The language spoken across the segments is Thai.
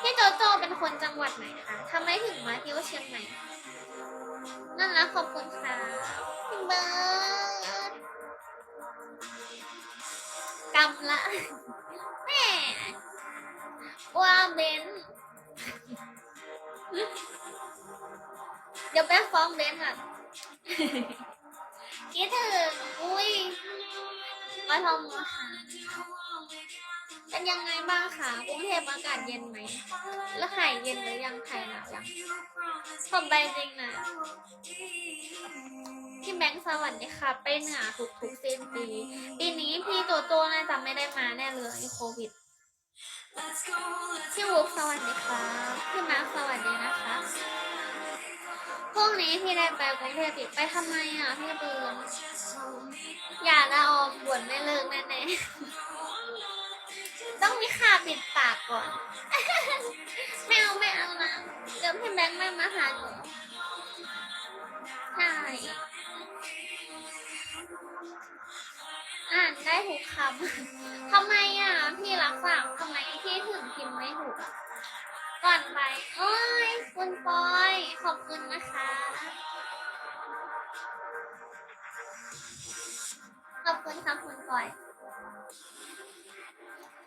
พี่โจโจเป็นคนจังหวัดไหนคะทำไมถึงมาเที่ยวเชียงใหม่นั่นนะขอบคุณค่ะเบิร์ดกำละแม่ว่าเบนเดี๋ยวแม่ฟ้องเบนอะคิดถึงอุ้ยมาทำอาหาร เป็นยังไงบ้างคะกรุงเทพอากาศเย็นไหม แล้วหายเย็นหรือยังหายหนาวยังผมไปจริงนะพี่แบงค์สวัสดีค่ะ ไปเหนือทุกทุกๆสิ้นปีปีนี้พี่โตโต้น่าจะไม่ได้มาแน่เลยโควิดพี่วุ๊กสวัสดีค่ะพี่มาร์คสวัสดีนะคะพรุ่งนี้พี่ได้ไปกรุงเทพอีกไปทำไมอะพี่เบิร์นอย่าละออกบวชไม่เลิกแน่ๆ ต้องมีข่าปิดปากก่อน ไม่เอาไม่เอานะเดี๋ยวพี่แบงค์ไม่มาหาหนูใช่อ่านได้ทุกคำทำไมอะ พี่รักษาทำไมพี่ถึงพิมพ์ไม่ถูกอะ ก่อนไปโอ้ยคุณปอย ขอบคุณนะคะขอบคุณค่ะคุณปอย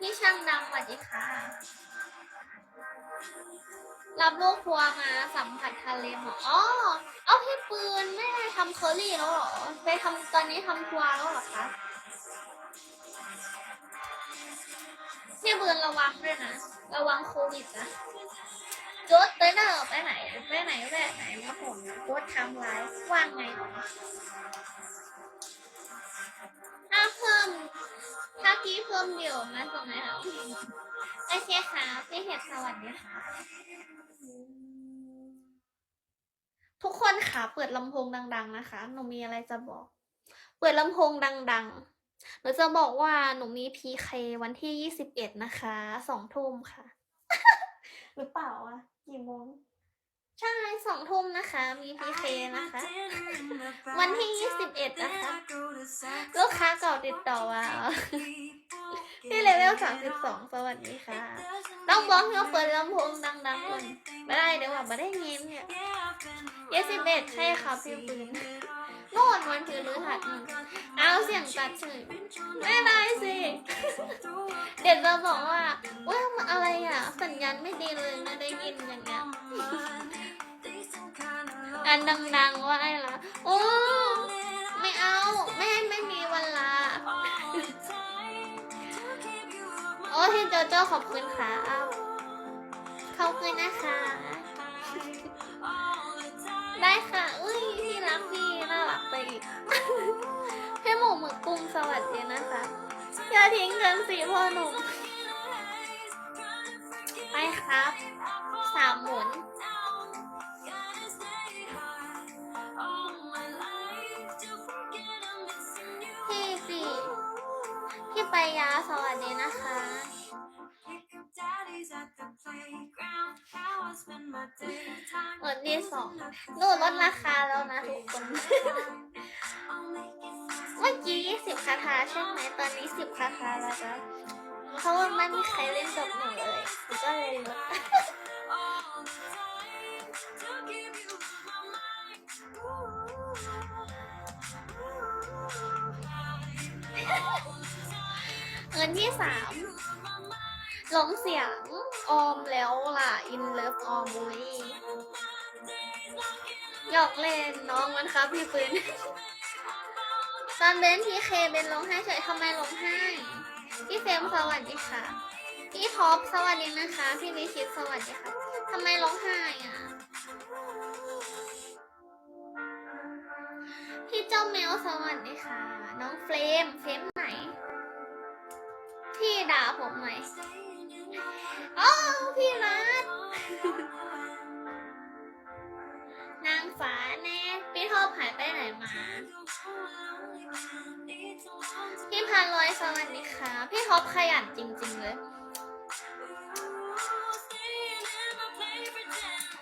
พี่ช่างดำสวัสดีค่ะ รับลูกทัวมาสัมผัสทะเลหมออ๋อเอาพี่ปืนไม่ได้ทำเคอรี่แล้วหรอ ไปทำตอนนี้ทำทัวแล้วหรอคะพี่ปืนระวังด้วยนะ ระวังโควิดนะจดไปเนอไปไหนไปไหนไปไหนมาผมจดทำร้ายว่างไงหรอ เพิ่มถ้าพี่เพิ่มเดี่ยวมาส่งไหมคะโอเคค่ะพี่เห็ดสวัสดีค่ะ ทุกคนค่ะ เปิดลำโพงดัง ๆ นะคะ หนูมีอะไรจะบอก เปิดลำโพงดัง ๆ หนูจะบอกว่าหนูมีพีเควันที่ยี่สิบเอ็ดนะคะ สองทุ่มค่ะ หรือเปล่าอะกี่โมง ใช่สองทุ่มนะคะ มีพีเคนะคะ วันที่ยี่สิบเอ็ดนะคะ ลูกค้าเก่าติดต่อมาพี่เลเวลสามสิบสองสวัสดีค่ะ ต้องบอกให้เขาเปิดลำโพงดังๆก่อนไม่ได้เดี๋ยวว่าไม่ได้เงินเนี่ยยี่สิบเอ็ดใช่ค่ะพี่ปืนโน่นวันคือรื้อหัดอืมเอาเสีย งตัดเฉยไม่ได้สิ เดี๋ยวจะบอกว่าว่าอะไรอะ สัญญาณไม่ดีเลยไม่ได้ยินอย่างเงี้ยอันดังๆว่าไอ้ละโอ้ไม่เอาแม่ไม่มีวันลาโอ้พี่โจโจ้ขอบคุณค่ะขอบคุณนะคะ ได้ค่ะ อุ้ยพี่รักพี่น่ารักไปอีก สวัสดีนะคะ อย่าทิ้งกันสิพ่อหนุ่มไปครับ สามหมุนพี่สี่พี่ไปยาสวัสดีนะคะหมดที่สองนูลดราคาแล้วนะทุกคน เมื่อกี้สิบคาถาใช่ไหมตอนนี้สิบคาถาแล้วจ้ะเพราะว่าไม่มีใครเล่นกับหนูเลยหนูก็เลยลดเงินที่สามหลงเสียงออมแล้วล่ะ อินเลิฟออมมุยหยอกเล่นน้องมันครับพี่ปืน ตอนเบนทีเคเบนร้องไห้เฉยทำไมร้องไห้ พี่เฟมสวัสดีค่ะ พี่ท็อปสวัสดีนะคะ พี่วิชิตสวัสดีค่ะทำไมร้องไห้อะ พี่เจ้าแมวสวัสดีค่ะ น้องเฟรมเฟรมไหน พี่ด่าผมไหมอ๋อพี่รัฐนางฟ้าแน่พี่ท็อบหายไปไหนมา พี่พันร้อยสวัสดีค่ะ พี่ท็อปขยันจริง ๆ เลย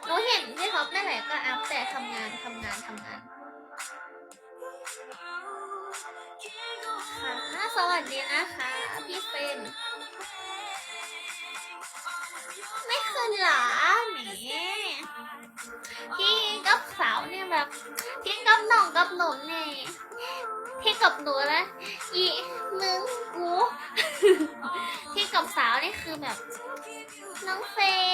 หนูเห็นพี่ท็อปนั่นแหละก็อัพแต่ทำงานทำงานทำงานค่ะสวัสดีนะคะ พี่เฟนไม่ขึ้นหรอแหมพี่กับสาวเนี่ยแบบพี่กับน้องกับหนูเนี่ย พี่กับหนูนะอีมึงกูพี่กับสาวนี่คือแบบ น้องเฟย